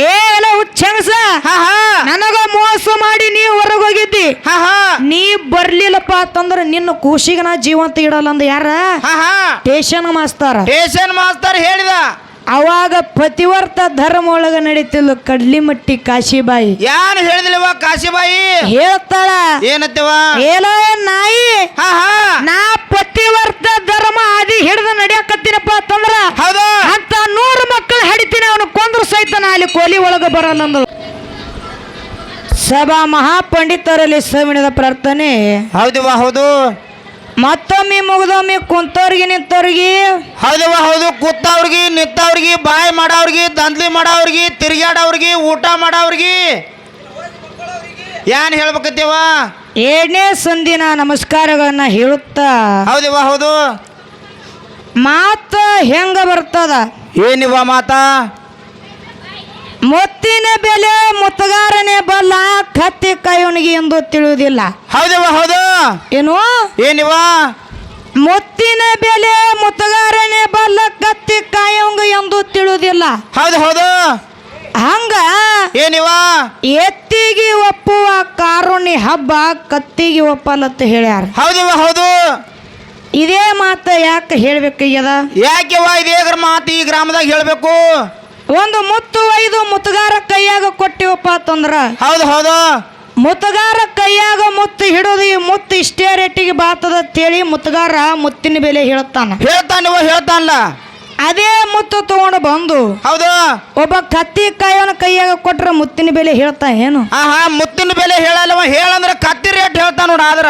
ಏ ಎಲ್ಲ ಹುಚ್ಚಂಗಸ ನನಗ ಮೋಸ ಮಾಡಿ ನೀ ಹೊರಗೆ ಹೋಗಿದ್ದಿ ನೀ ಬರ್ಲಿಲ್ಲಪ್ಪ ಅಂತಂದ್ರೆ ನಿನ್ನ ಕೂಸಿಗೆ ನಾ ಜೀವಂತ ಇಡಲ್ಲ ಅಂದ ಯಾರ? ಟೇಷನ್ ಮಾಸ್ತಾರ. ಟೇಷನ್ ಮಾಸ್ತರ್ ಹೇಳಿದ. ಅವಾಗ ಪತಿವರ್ತ ಧರ್ಮ ಒಳಗ ನಡೀತಿಲ್ಲ ಕಡ್ಲಿಮಟ್ಟಿ ಕಾಶಿಬಾಯಿ. ಯಾರು ಹೇಳಿದಿಲ್ಲವ ಕಾಶಿಬಾಯಿ? ಹೇಳ್ತಾಳ ಏನತ್ತವ ಏನೋ ನಾಯಿ ನಾ ಪತಿವರ್ತ ಧರ್ಮ ಆದಿ ಹಿಡಿದು ನಡಿಯಕತ್ತೀನಪ್ಪ ತಂದ್ರ ಹೌದು. ಅಂತ ನೂರು ಮಕ್ಕಳು ಹಡಿತೀನಿ ಅವನು ಕೊಂದ್ರು ಸಹಿತ ನಾ ಅಲ್ಲಿ ಕೋಲಿ ಒಳಗ ಬರಲ್ಲ ಸಭಾ ಮಹಾಪಂಡಿತರಲ್ಲಿ ಸವಿಣದ ಪ್ರಾರ್ಥನೆ. ಹೌದು ಹೌದು. ಮತ್ತೊಮ್ಮೆ ಮುಗಿದೊಮ್ಮೆ ಕುಂತವ್ರಿಗೆ ನಿಂತವ್ರಿಗೆ. ಹೌದವ ಹೌದು ಕೂತವ್ರಿಗೆ ನಿಂತವ್ರಿಗೆ ಬಾಯ್ ಮಾಡವ್ರಿಗೆ ದಂದ್ಲಿ ಮಾಡವ್ರಿಗೆ ತಿರ್ಗ್ಯಾಡವ್ರಿಗೆ ಊಟ ಮಾಡವ್ರಿಗೆ. ಏನ್ ಹೇಳ್ಬೇಕತ್ತೇವ? ಏಳನೇ ಸಂದಿನ ನಮಸ್ಕಾರಗಳನ್ನ ಹೇಳುತ್ತಾ. ಹೌದವ ಹೌದು. ಮಾತ ಹೆಂಗ ಬರ್ತದ? ಏನಿವ ಮಾತಾ? ಮುತ್ತಿನ ಬೆಲೆ ಮುತ್ತಗಾರನೇ ಬಲ್ಲ ಕತ್ತಿ ಕೈವನಿಗೆ ಎಂದು ತಿಳಿಯುವುದಿಲ್ಲ. ಹೌದವ ಹೌದು. ಏನು? ಏನಿವ ಮುತ್ತಿನ ಬೆಲೆ ಮುತ್ತಗಾರನೇ ಬಲ್ಲ ಕತ್ತಿ ಕಾಯೋಂಗ ಎಂದು ತಿಳಿಯುವುದಿಲ್ಲ. ಹೌದು ಹೌದು. ಹಂಗ? ಏನಿವ ಎತ್ತಿಗೆ ಒಪ್ಪುವ ಕಾರುಣಿ ಹಬ್ಬ ಕತ್ತಿಗೆ ಒಪ್ಪಲತ್ತ ಹೇಳ್ಯಾರ. ಹೌದವ ಹೌದು. ಇದೇ ಮಾತು ಯಾಕೆ ಹೇಳ್ಬೇಕಾಗ್ಯದ ಯಾಕೆವ ಇದೇಗ್ರ ಮಾತು ಈ ಗ್ರಾಮದಾಗ ಹೇಳ್ಬೇಕು? ಒಂದು ಮುತ್ತು ಐದು ಮುತ್ತುಗಾರ ಕೈಯಾಗ ಕೊಟ್ಟಿವಪ್ಪ ಅಂತಂದ್ರ? ಹೌದು ಹೌದು. ಮುತ್ತುಗಾರ ಕೈಯಾಗ ಮುತ್ತು ಹಿಡಿದು ಈ ಮುತ್ತು ಇಷ್ಟೇ ರೇಟಿಗೆ ಬಾತದ ಅಂತೇಳಿ ಮುತ್ತುಗಾರ ಮುತ್ತಿನ ಬೆಲೆ ಹೇಳ್ತಾನ. ಹೇಳ್ತಾನ ಹೇಳ್ತಾನಲ್ಲ ಅದೇ ಮುತ್ತು ತಗೊಂಡು ಬಂದು ಹೌದು. ಒಬ್ಬ ಕತ್ತಿ ಕಾಯವನ ಕೈಯಾಗ ಕೊಟ್ರ ಮುತ್ತಿನ ಬೆಲೆ ಹೇಳ್ತಾ ಏನು? ಹಾ ಹಾ ಮುತ್ತಿನ ಬೆಲೆ ಹೇಳಲ್ಲ ಹೇಳಂದ್ರ ಕತ್ತಿ ರೇಟ್ ಹೇಳ್ತಾನ ನೋಡ ಆದ್ರ.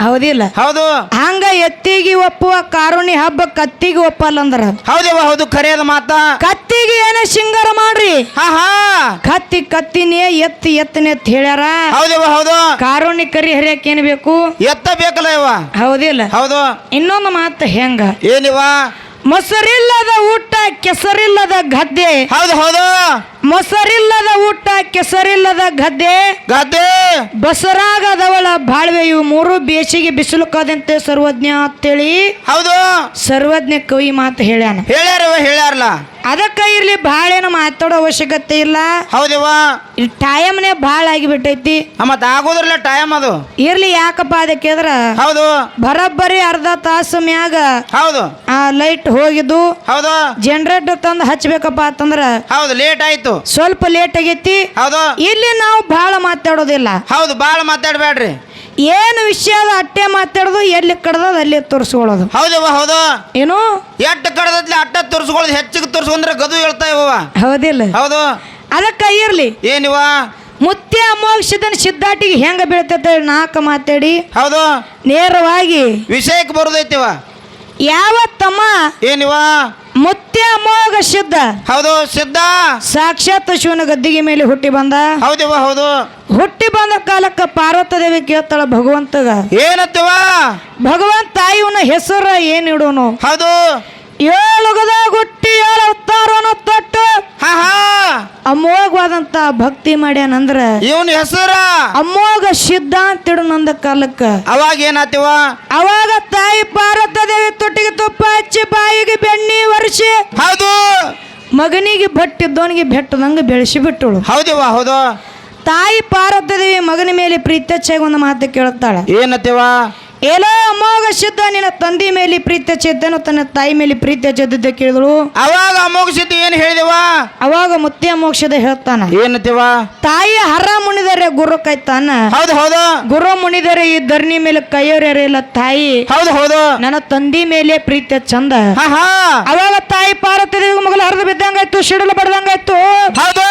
ಹೌದಿಲ್ಲ? ಹೌದು. ಹಂಗ ಎತ್ತಿಗೆ ಒಪ್ಪುವ ಕಾರುಣಿ ಹಬ್ಬ ಕತ್ತಿಗೆ ಒಪ್ಪಲ್ಲ ಅಂದ್ರ ಹೌದವ ಹೌದು ಕರೆಯದ ಮಾತ. ಕತ್ತಿಗೆ ಏನೇ ಶೃಂಗಾರ ಮಾಡ್ರಿ? ಹಾ ಹಾ. ಕತ್ತಿ ಕತ್ತಿನೇ ಎತ್ತಿ ಎತ್ತನೆ ಅಂತ ಹೇಳ್ಯಾರ? ಹೌದವ್ವ ಹೌದು. ಕಾರುಣಿ ಕರಿ ಹರಿಯಕ್ ಏನ್ ಬೇಕು? ಎತ್ತ ಬೇಕಲ್ಲ ಇವ. ಹೌದಿಲ್ಲ. ಹೌದು. ಇನ್ನೊಂದು ಮಾತು ಹೆಂಗ? ಏನಿವ? ಮೊಸರಿಲ್ಲದ ಊಟ ಕೆಸರಿಲ್ಲದ ಗದ್ದೆ. ಹೌದು ಹೌದು. ಮೊಸರಿಲ್ಲದ ಊಟ ಕೆಸರಿಲ್ಲದ ಗದ್ದೆ ಗದ್ದೆ. ಬಸರಾಗದವಳ ಬಾಳ್ವೆ ಇವು ಮೂರು ಬೇಸಿಗೆ ಬಿಸಿಲು ಕಾದಂತೆ ಸರ್ವಜ್ಞ ಅಂತೇಳಿ ಹೌದು. ಸರ್ವಜ್ಞ ಕವಿ ಮಾತು ಹೇಳ್ಯಾನ. ಹೇಳ್ಯಾರವ ಹೇಳ್ಯಾರಲ್ಲ. ಅದಕ್ಕ ಇರ್ಲಿ ಬಾಳೇನು ಮಾತಾಡೋ ಅವಶ್ಯಕತೆ ಇಲ್ಲ. ಹೌದವ್ವ ಟೈಮ್ನೇ ಭಾಳ ಆಗಿಬಿಟ್ಟೈತಿ. ಮತ್ತ ಆಗೋದ್ರಲ್ಲ ಟೈಮ್ ಅದು. ಇರ್ಲಿ ಯಾಕಪ್ಪ ಅದಕ್ಕೆ ಅಂದ್ರ ಹೌದು. ಬರೋಬ್ಬರಿ ಅರ್ಧ ತಾಸು ಮ್ಯಾಗ ಹೌದು. ಆ ಲೈಟ್ ಹೋಗಿದ್ದು. ಹೌದು. ಜನರೇಟರ್ ತಂದು ಹಚ್ಬೇಕಪ್ಪ ಅಂತಂದ್ರ ಹೌದು ಲೇಟ್ ಆಯ್ತು. ಸ್ವಲ್ಪ ಲೇಟ್ ಆಗೈತಿ. ಹೌದು. ಇಲ್ಲಿ ನಾವು ಬಹಳ ಮಾತಾಡೋದಿಲ್ಲ. ಹೌದು ಭಾಳ ಮಾತಾಡಬೇಡ್ರಿ. ಏನು ವಿಷಯ ಅದ ಅಟ್ಟೆ ಮಾತಾಡೋದು ಎಲ್ಲಿ ಕಡ್ದದ ಅಲ್ಲಿ ತೋರಿಸ್ಕೊಳ್ಳೋದು. ಹೌದವ್ವ ಹೌದು. ಏನು? ಎಟ್ಟು ಕಡದತ್ಲಿ ಅಟ್ಟ ತೋರಿಸ್ಕೊಳ್ಳೋದು ಹೆಚ್ಚಿಗೆ ತೋರಿಸ್ಕೊಂಡ್ರೆ ಗದು ಹೇಳ್ತಾ ಇವ ಹೌದಿಲ್ಲ. ಹೌದು. ಅದಕ್ಕೆ ಇರ್ಲಿ. ಏನಿವ ಮುತ್ತೆ ಅಮೋಕ್ಷದನ್ ಸಿದ್ಧಾಟಿಗೆ ಹೆಂಗ ಬೀಳ್ತೈತೆ ನಾಲ್ಕು ಮಾತಾಡಿ. ಹೌದು. ನೇರವಾಗಿ. ವಿಷಯಕ್ಕೆ ಬರೋದೈತಿವ ಯಾವ ತಮ್ಮ? ಏನಿವ? ಮುತ್ಯ ಅಮೋಘ ಸಿದ್ಧ ಹೌದು ಸಿದ್ಧ ಸಾಕ್ಷಾತ್ ಶಿವನ ಗದ್ದಿಗೆ ಮೇಲೆ ಹುಟ್ಟಿ ಬಂದ. ಹೌದಿವ ಹೌದು. ಹುಟ್ಟಿ ಬಂದ ಕಾಲಕ್ಕೆ ಪಾರ್ವತ ದೇವಿ ಕೇಳ್ತಾಳ ಭಗವಂತಗ. ಏನತ್ತವ ಭಗವಂತ ತಾಯಿವನ ಹೆಸರ ಏನ್ ಇಡೋನು? ಹೌದು. ಏಳುಗದ ಗುಟ್ಟಿ ಏಳು ಅವತಾರವನ್ನು ತೊಟ್ಟು. ಹಾ ಹಾ. ಅಮೋಘವಾದಂತ ಭಕ್ತಿ ಮಾಡ್ಯಾನಂದ್ರ ಇವನ್ ಹೆಸರ? ಅಮೋಘ ಸಿದ್ಧ ಅಂತಿಡು ನಂದ ಕಾಲಕ್ಕ. ಅವಾಗ ಏನಾತಿವ? ಅವಾಗ ತಾಯಿ ಪಾರ್ವತ ದೇವಿ ತೊಟ್ಟಿಗೆ ತುಪ್ಪ ಹಚ್ಚಿ ಬಾಯಿಗೆ ಬೆಣ್ಣಿ ವರ್ಷಿ ಹೌದು. ಮಗನಿಗೆ ಬಟ್ಟಿದ್ದವನಿಗೆ ಬೆಟ್ಟದಂಗ ಬೆಳೆಸಿ ಬಿಟ್ಟಳು. ಹೌದಿವ ಹೌದು. ತಾಯಿ ಪಾರ್ವತ ದೇವಿ ಮಗನ ಮೇಲೆ ಪ್ರೀತಿ ಹೆಚ್ಚಾಗಿ ಒಂದು ಮಾತು ಕೇಳುತ್ತಾಳೆ. ಏನತ್ತಿವ ಏನೋ ಅಮೋಘ ಸಿದ್ಧ ನಿನ್ನ ತಂದೆ ಮೇಲೆ ಪ್ರೀತಿ ಚೆದ್ದನು ತನ್ನ ತಾಯಿ ಮೇಲೆ ಪ್ರೀತಿ ಚೆದ್ದಿದ್ದ ಕೇಳಿದಳು. ಅವಾಗ ಅಮೋಘಸಿದ್ದು ಏನ್ ಹೇಳಿದೆವ? ಅವಾಗ ಮುತ್ಯ ಮೋಕ್ಷದ ಹೇಳ್ತಾನ. ಏನತ್ತಿವ ತಾಯಿ ಹರ ಮುನಿದರೆ ಗುರು ಕೈತಾನ. ಹೌದು ಹೌದು. ಗುರು ಮುನಿದರೆ ಈ ಧರಣಿ ಮೇಲೆ ಕೈಯೊರೆಯಲ್ಲ ತಾಯಿ. ಹೌದು ಹೌದು. ನನ್ನ ತಂದಿ ಮೇಲೆ ಪ್ರೀತಿ ಚಂದ. ಹಾ ಹಾ. ಅವಾಗ ತಾಯಿ ಪಾರ್ವತಿ ದೇವಿ ಮಗಲು ಹರಿದು ಬಿದ್ದಂಗಾಯ್ತು ಸಿಡಲು ಬಡ್ದಂಗಾಯ್ತು. ಹೌದು.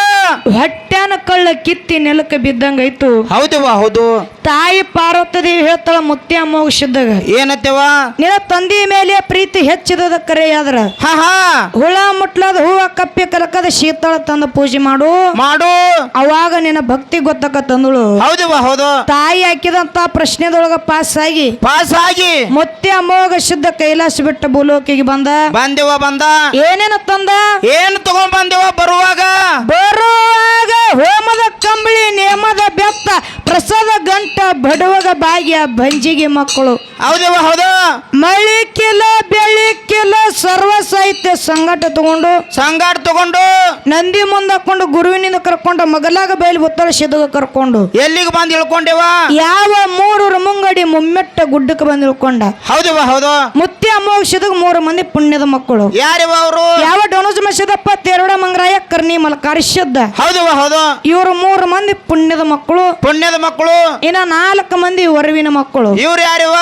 ಹೊಟ್ಟೆನ ಕಳ್ಳ ಕಿತ್ತಿ ನೆಲಕ್ಕೆ ಬಿದ್ದಂಗಾಯ್ತು. ಹೌದು ಹೌದು. ತಾಯಿ ಪಾರ್ವತಿ ದೇವಿ ಹೇಳ್ತಾಳ ಮುತ್ಯ ಮೋಕ್ಷದಾಗ. ಏನತ್ತಿವ ನಿನ್ನ ತಂದಿ ಮೇಲೆ ಪ್ರೀತಿ ಹೆಚ್ಚಿದದ ಕರೆ ಆದ್ರ ಹಾ ಹಾ. ಹುಳ ಮುಟ್ಲದ ಹೂವ ಕಪ್ಪೆ ಕಲಕದ ಶೀತಳ ತಂದು ಪೂಜೆ ಮಾಡು. ಮಾಡು. ಅವಾಗ ನಿನ್ನ ಭಕ್ತಿ ಗೊತ್ತಕ ತಂದಳು. ಹೌದು ಹೌದು. ತಾಯಿ ಹಾಕಿದಂತ ಪ್ರಶ್ನೆದೊಳಗ ಪಾಸ್ ಆಗಿ. ಪಾಸ್ ಆಗಿ. ಮತ್ತೆ ಅಮೋಘ ಶುದ್ಧ ಕೈಲಾಸ ಬಿಟ್ಟ ಭೂಲೋಕಿಗೆ ಬಂದ. ಬಂದೆವ ಬಂದ. ಏನೇನ ತಂದ? ಏನ್ ತಗೊಂಡ್ ಬಂದೆವ ಬರುವಾಗ. ಬರುವಾಗ ಹೋಮದ ಕಂಬಳಿ ನೇಮದ ಬೆತ್ತ ಪ್ರಸಾದ ಗಂಟ ಬಡವಗ ಬಾಗಿಯ ಬಂಜಿಗೆ ಮಕ್ಕಳು. ಹೌದಿವ ಹೌದು. ಮಳಿಕಿಲ್ಲ ಬೆಳಿಕಿಲ್ಲ ಸರ್ವ ಸಾಹಿತ್ಯ ಸಂಗಟ ತಗೊಂಡು. ಸಂಗಾಟ ತಗೊಂಡು ನಂದಿ ಮುಂದೆ ಹಾಕೊಂಡು ಗುರುವಿನಿಂದ ಕರ್ಕೊಂಡು ಮಗಲಾಗ ಬಯಲು ಉತ್ತರ ಸಿದ್ಧಗ ಕರ್ಕೊಂಡು. ಎಲ್ಲಿಗೆ ಬಂದು ಇಳ್ಕೊಂಡೇವ? ಯಾವ ಮೂರೂರ ಮುಂಗಡಿ ಮುಮ್ಮೆಟ್ಟ ಗುಡ್ಡಕ್ಕೆ ಬಂದು ಇಳ್ಕೊಂಡ. ಹೌದವ ಹೌದು. ಮುತ್ತಿ ಅಮೋಕ್ಷದಾಗ ಮೂರು ಮಂದಿ ಪುಣ್ಯದ ಮಕ್ಕಳು. ಯಾರಿವ ಅವರು? ಯಾವ ಡೊಣಜ ಮಸದಪ್ಪ ತೇರಡ ಮಂಗರಾಯ ಕರ್ಣಿ ಮಲಕಾರಿಷದ್ದ ಹೌದವ ಹೌದು. ಇವರು ಮೂರು ಮಂದಿ ಪುಣ್ಯದ ಮಕ್ಕಳು. ಪುಣ್ಯದ ಮಕ್ಕಳು. ಇನ್ನ ನಾಲ್ಕು ಮಂದಿ ವರವಿನ ಮಕ್ಕಳು. ಇವ್ರು ಯಾರಿವ?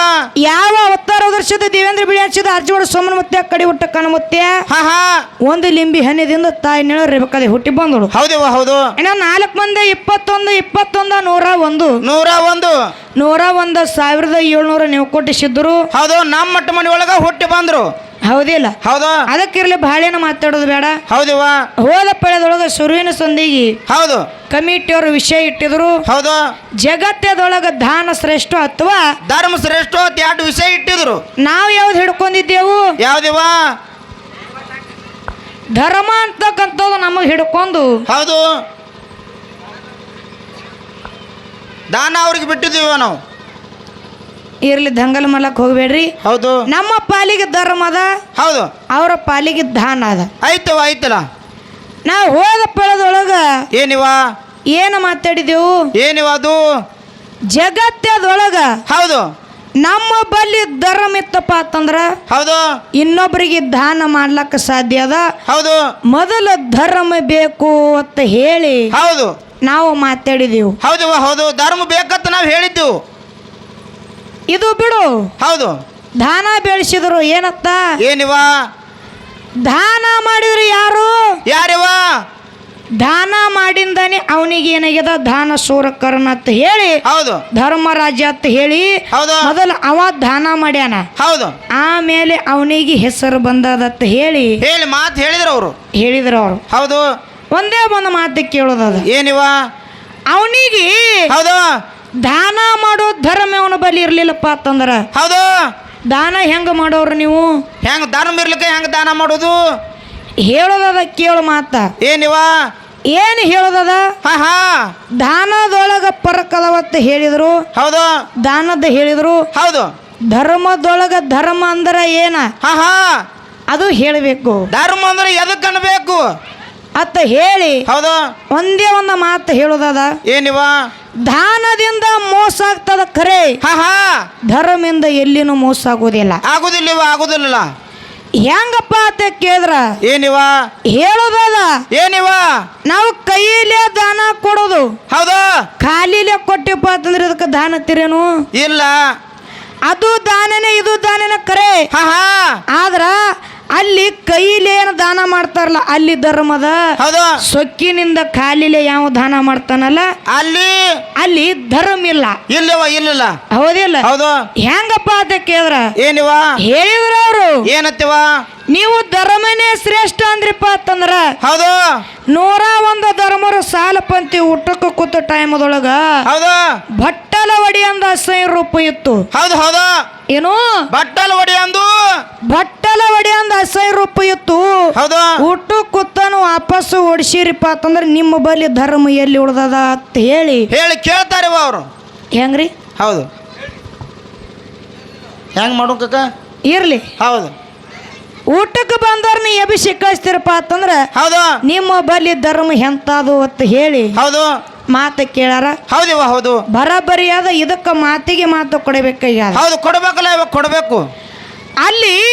ಯಾವ ಅವತಾರ ದರ್ಶದ ದೇವೇಂದ್ರ ಬಿಳಿ ಹಚ್ಚಿದ ಅರ್ಜುನ ಸೋಮನ ಮುತ್ಯ ಕಡಿ ಹುಟ್ಟ ಕಣಮುತ್ಯ ಒಂದು ಲಿಂಬಿ ಹಣ್ಣಿದಿಂದ ತಾಯಿ ನೆಳ ರೇಬಕದೆ ಹುಟ್ಟಿ ಬಂದಳು. ಹೌದಿವ ಹೌದು. ಇನ್ನ ನಾಲ್ಕು ಮಂದಿ ಇಪ್ಪತ್ತೊಂದು ಇಪ್ಪತ್ತೊಂದ ನೂರ ಒಂದು. ನೂರ ಒಂದು. ನೂರ ಒಂದು ಸಾವಿರದ ಏಳ್ನೂರ ನೀವು ಕೊಟ್ಟಿಸಿದ್ರು ಹೌದು ನಮ್ಮ ಮಟ್ಟ ಮನೆ ಒಳಗ ಹುಟ್ಟಿ ಬಂದ್ರು. ಹೌದಿಲ್ಲ. ಹೌದು. ಅದಕ್ಕಿರ್ಲಿ ಬಾಳೆನ ಮಾತಾಡೋದು ಬೇಡ. ಹೌದಿವ ಹೋದ ಪಳೆದೊಳಗ ಸುರುವಿನ ಸಂದಿಗೆ ಹೌದು. ಕಮಿಟಿಯವರು ವಿಷಯ ಇಟ್ಟಿದ್ರು. ಹೌದು. ಜಗತ್ತದೊಳಗ ದಾನ ಶ್ರೇಷ್ಠ ಅಥವಾ ಧರ್ಮ ಶ್ರೇಷ್ಠ ಅಂತ ಎರಡು ವಿಷಯ ಇಟ್ಟಿದ್ರು. ನಾವು ಯಾವ್ದು ಹಿಡ್ಕೊಂಡಿದ್ದೆವು? ಯಾವ್ದಿವ ಧರ್ಮ ಅಂತಕ್ಕಂಥದ್ದು ನಮಗೆ ಹಿಡ್ಕೊಂಡು ಹೌದು. ದಾನ ಅವ್ರಿಗೆ ಬಿಟ್ಟಿದ್ದೀವ ನಾವು. ಇರ್ಲಿ ದಂಗಲ್ ಮಲಕ್ ಹೋಗ್ಬೇಡ್ರಿ. ಹೌದು. ನಮ್ಮ ಪಾಲಿಗೆ ಧರ್ಮ ಅದ. ಹೌದು. ಅವರ ಪಾಲಿಗೆ ದಾನ ಅದ. ಆಯ್ತು ಆಯ್ತಲ್ಲ. ನಾವು ಹೋದ ಪಳದೊಳಗ ಏನಿವ? ಏನು ಮಾತಾಡಿದೆವು? ಏನಿವ ಅದು? ಜಗತ್ತದೊಳಗ ಹೌದು. ನಮ್ಮ ಬಳಿ ಧರ್ಮ ಇತ್ತಪ್ಪ ಅಂತಂದ್ರ ಹೌದು. ಇನ್ನೊಬ್ಬರಿಗೆ ದಾನ ಮಾಡ್ಲಕ್ಕ ಸಾಧ್ಯ ಅದ. ಹೌದು. ಮೊದಲ ಧರ್ಮ ಬೇಕು ಅಂತ ಹೇಳಿ ಹೌದು. ನಾವು ಮಾತಾಡಿದೀವಿ. ಹೌದು ಹೌದು. ಧರ್ಮ ಬೇಕಂತ ನಾವು ಹೇಳಿದ್ದು. ಇದು ಬಿಡು. ಹೌದು. ದಾನ ಬೆಳೆಸಿದ್ರು ಏನತ್ತ? ಏನಿವ? ದಾನ ಮಾಡಿದ್ರು ಯಾರು? ಯಾರಿವ? ದಾನ ಮಾಡಿಂದಾನೆ ಅವನಿಗೆ ಏನಾಗ್ಯದ? ದಾನ ಸೂರಕರನ್ ಅಂತ ಹೇಳಿ ಹೌದು. ಧರ್ಮರಾಜ ಅಂತ ಹೇಳಿ ಹೌದು. ಮೊದಲು ಅವ ದಾನ ಮಾಡ್ಯಾನ. ಹೌದು. ಆಮೇಲೆ ಅವನಿಗೆ ಹೆಸರು ಬಂದದತ್ತ ಹೇಳಿ ಹೇಳಿ ಮಾತು ಹೇಳಿದ್ರು ಅವರು. ಹೇಳಿದ್ರು ಅವರು. ಹೌದು. ಒಂದೇ ಒಂದು ಮಾತು ಕೇಳೋದದ ಏನಿವ? ಅವನಿಗೆ ಹೌದು. ದಾನ ಮಾಡೋ ಧರ್ಮ ಅವನ ಬಲಿ ಇರ್ಲಿಲ್ಲಪ್ಪ ಅಂತಂದ್ರ ಹೌದು. ದಾನ ಹೆಂಗ ಮಾಡೋರು ನೀವು? ಹೆಂಗ ಧರ್ಮ ಇರ್ಲಿಕ್ಕೆ ಹೆಂಗ ದಾನ ಮಾಡೋದು? ಹೇಳೋದದ ಕೇಳು ಮಾತ. ಏನಿವ? ಏನು ಹೇಳೋದದ? ಹಾ ಹಾ. ದಾನದೊಳಗ ಪರಕದವತ್ತ ಹೇಳಿದ್ರು. ಹೌದು. ದಾನದ ಹೇಳಿದ್ರು. ಹೌದು. ಧರ್ಮದೊಳಗ ಧರ್ಮ ಅಂದ್ರ ಏನ? ಹಾ ಹಾ. ಅದು ಹೇಳಬೇಕು. ಧರ್ಮ ಅಂದ್ರೆ ಎದಕ್ಕೆ ಅನ್ಬೇಕು? ಅತ್ತ ಹೇಳಿ. ಹೌದು. ಒಂದೇ ಒಂದು ಮಾತು ಹೇಳೋದದ. ಏನಿವ? ದಾನದಿಂದ ಮೋಸ ಆಗ್ತದ ಖರೆ ಹಾ ಹಾ. ಧರ್ಮದಿಂದ ಎಲ್ಲಿನೂ ಮೋಸ ಆಗೋದಿಲ್ಲ. ಆಗುದಿಲ್ಲ ಆಗುದಿಲ್ಲ ಹೆಂಗಪ್ಪ ಅಂತ ಕೇಳಿದ್ರ? ಏನಿವ? ಹೇಳೋದದ ಏನಿವ? ನಾವು ಕೈಯಲ್ಲೇ ದಾನ ಕೊಡೋದು. ಹೌದಾ. ಖಾಲಿಲೇ ಕೊಟ್ಟಿಪ್ಪ ಅಂತಂದ್ರೆ ಇದಕ್ಕೆ ದಾನ ತಿರೇನು ಇಲ್ಲ. ಅದು ದಾನನೇ ಇದು ದಾನನೇ ಕರೆ. ಆದ್ರ ಅಲ್ಲಿ ಕೈಲಿ ಏನು ದಾನ ಮಾಡ್ತಾರಲ್ಲ ಅಲ್ಲಿ ಧರ್ಮದ ಹೌದು. ಸೊಕ್ಕಿನಿಂದ ಕಾಲಿಲೆ ಯಾವ ದಾನ ಮಾಡ್ತಾನಲ್ಲ? ಅಲ್ಲಿ ಅಲ್ಲಿ ಧರ್ಮ ಇಲ್ಲ. ಇಲ್ಲವ ಇಲ್ಲಲ್ಲ. ಹೌದಿಲ್ಲ? ಹೌದು. ಹೆಂಗಪ್ಪ ಅಂತ ಕೇಳಿದ್ರ? ಏನಿವ? ಹೇಳಿದ್ರ ಅವರು. ಏನತ್ತಿವ ನೀವು ಧರ್ಮನೇ ಶ್ರೇಷ್ಠ ಅಂದ್ರಿಪ್ಪ ಅಂತಂದ್ರ ಹೌದು. ನೂರ ಒಂದು ಧರ್ಮರು ಸಾಲ ಪಂತಿ ಊಟಕ್ಕೆ ಕೂತ ಟೈಮದೊಳಗ ಹೌದು. ಭಟ್ಟಲ ಒಡಿ ಅಂದ ಅಸಹ್ಯ ರೂಪ ಇತ್ತು. ಹೌದು ಹೌದು. ಏನು? ಬಟ್ಟಲ ಒಡಿ ಅಂದು ಭಟ್ಟಲ ಒಡಿ ಅಂದ ಅಸೈ ರೂಪ ಇತ್ತು. ಹೌದು. ಊಟ ಕೂತನು ವಾಪಸ್ಸು ಓಡಿಸಿರಿಪ್ಪ ಅಂತಂದ್ರೆ ನಿಮ್ಮ ಬಳಿ ಧರ್ಮ ಎಲ್ಲಿ ಉಳ್ದದ ಅಂತ ಹೇಳಿ. ಹೇಳಿ ಕೇಳ್ತಾರೆ ಅವರು. ಹೆಂಗ್ರಿ? ಹೌದು. ಹೆಂಗ್ ಮಾಡುಕ ಇರ್ಲಿ. ಹೌದು. ಊಟಕ್ಕೆ ಬಂದವ್ರನ್ನ ಎಬಿಸಿ ಕಳಿಸ್ತೀರಪ್ಪ ಅಂತಂದ್ರ ಹೌದು. ನಿಮ್ಮ ಬಳಿ ಧರ್ಮ ಎಂತಾದು ಅಂತ ಹೇಳಿ. ಹೌದು. ಮಾತು ಕೇಳಾರ? ಹೌದಿವ ಹೌದು. ಬರಬರಿಯಾದ ಇದಕ್ಕೆ ಮಾತಿಗೆ ಮಾತು ಕೊಡಬೇಕಾಗ್ಯದ ಹೌದು ಕೊಡ್ಬೇಕಲ್ಲ ಇವಾಗ ಕೊಡಬೇಕು. ಅಲ್ಲಿ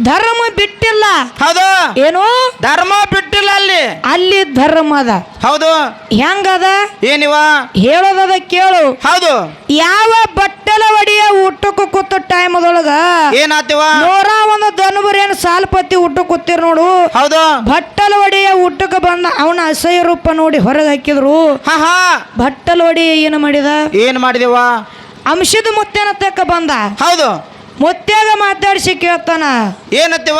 ಧರ್ಮ ಬಿಟ್ಟಿಲ್ಲ. ಹೌದು. ಏನು? ಧರ್ಮ ಬಿಟ್ಟಿಲ್ಲ ಅಲ್ಲಿ. ಅಲ್ಲಿ ಧರ್ಮ ಅದ. ಹೌದು. ಹೆಂಗದ? ಏನಿವ? ಹೇಳೋದದ ಕೇಳು. ಹೌದು. ಯಾವ ಬಟ್ಟಲ ಒಡಿಯ ಊಟಕ್ಕೂ ಕೂತ ಟೈಮದೊಳಗ ಏನಾತಿವ? ನೂರ ಒಂದು ದನಬರ್ ಏನು ಸಾಲ್ಪತಿ ಊಟಕ್ಕೆ ಕೂತಿರ್ ನೋಡು. ಹೌದು. ಬಟ್ಟಲ ಒಡೆಯ ಊಟಕ್ಕೆ ಬಂದ ಅವನ ಅಸಹ್ಯ ರೂಪ ನೋಡಿ ಹೊರಗೆ ಹಾಕಿದ್ರು. ಹಾ ಹಾ. ಭಟ್ಟಲ ಒಡೆಯ ಏನು ಮಾಡಿದ? ಏನ್ ಮಾಡಿದೆವಾ? ಅಂಶದ ಮುತ್ತೇನ ತಕ್ಕ ಬಂದ. ಹೌದು. ಮುತ್ಯಾಗ ಮಾತಾಡಿಸಿ ಕೇಳ್ತಾನ. ಏನತ್ತಿವ?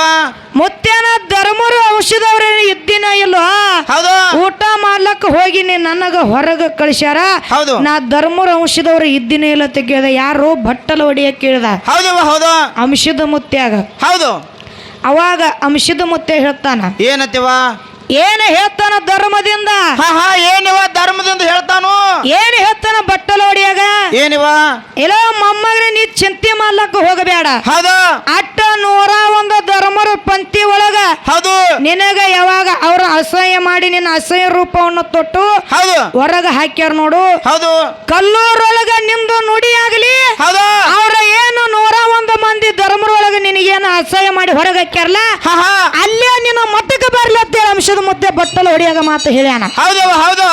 ಮುತ್ಯಾನ ಧರ್ಮರು ಔಷಧವ್ರೇನು ಇದ್ದಿನ ಇಲ್ವಾ ಹೌದು. ಊಟ ಮಾಡ್ಲಕ್ಕ ಹೋಗಿ ನೀ ನನಗ ಹೊರಗೆ ಕಳಿಸ್ಯಾರ? ಹೌದು. ನಾ ಧರ್ಮರ ಅಂಶದವ್ರು ಇದ್ದಿನ ಇಲ್ಲ ಅಂತ ಕೇಳ್ದ. ಯಾರು ಬಟ್ಟಲ ಒಡೆಯ ಕೇಳ್ದ. ಹೌದಿವ ಹೌದು. ಅಂಶದ ಮುತ್ಯಾಗ. ಹೌದು. ಅವಾಗ ಅಂಶದ ಮುತ್ಯ ಹೇಳ್ತಾನ. ಏನತ್ತಿವ? ಏನು ಹೇಳ್ತಾನ ಧರ್ಮದಿಂದ? ಹಾ ಹಾ ಏನಿವ ಧರ್ಮದಿಂದ ಹೇಳ್ತಾನು? ಏನು ಹೇಳ್ತಾನ ಬಟ್ಟಲ ಒಡಿಯಾಗ ಏನಿವ? ಇಲ್ಲ ಮೊಮ್ಮಗನ ನೀ ಚಿಂತೆ ಮಾಡ್ಲಕ್ಕ ಹೋಗಬೇಡ ಹೌದು. ಅಟ್ಟ ನೂರ ಒಂದು ಧರ್ಮರ ಪಂಕ್ತಿ ಒಳಗ ಹೌದು. ನಿನಗ ಯಾವಾಗ ಅವ್ರ ಅಸಹ್ಯ ಮಾಡಿ ನಿನ್ನ ಅಸಹ್ಯ ರೂಪವನ್ನು ತೊಟ್ಟು ಹೌದು. ಹೊರಗ ಹಾಕ್ಯಾರ ನೋಡು. ಹೌದು. ಕಲ್ಲೂರೊಳಗ ನಿಮ್ದು ಹೌದು? ಅವ್ರ ಏನು ನೂರ ಒಂದು ಮಂದಿ ಧರ್ಮರೊಳಗ ನಿನಗೇನು ಅಸಹ್ಯ ಮಾಡಿ ಹೊರಗಾಕ್ಯಾರಲ್ಲ ಅಲ್ಲೇ ನಿನ್ನ ಮತಕ್ಕೆ ಬರ್ಲಿ ಅಂತೇಳಿ ಅಂಶದ ಮುದ್ದೆ ಬಟ್ಟಲು ಹೊಡಿಯಾಗ ಮಾತು ಹೇಳ್ಯಾನ. ಹೌದು ಹೌದು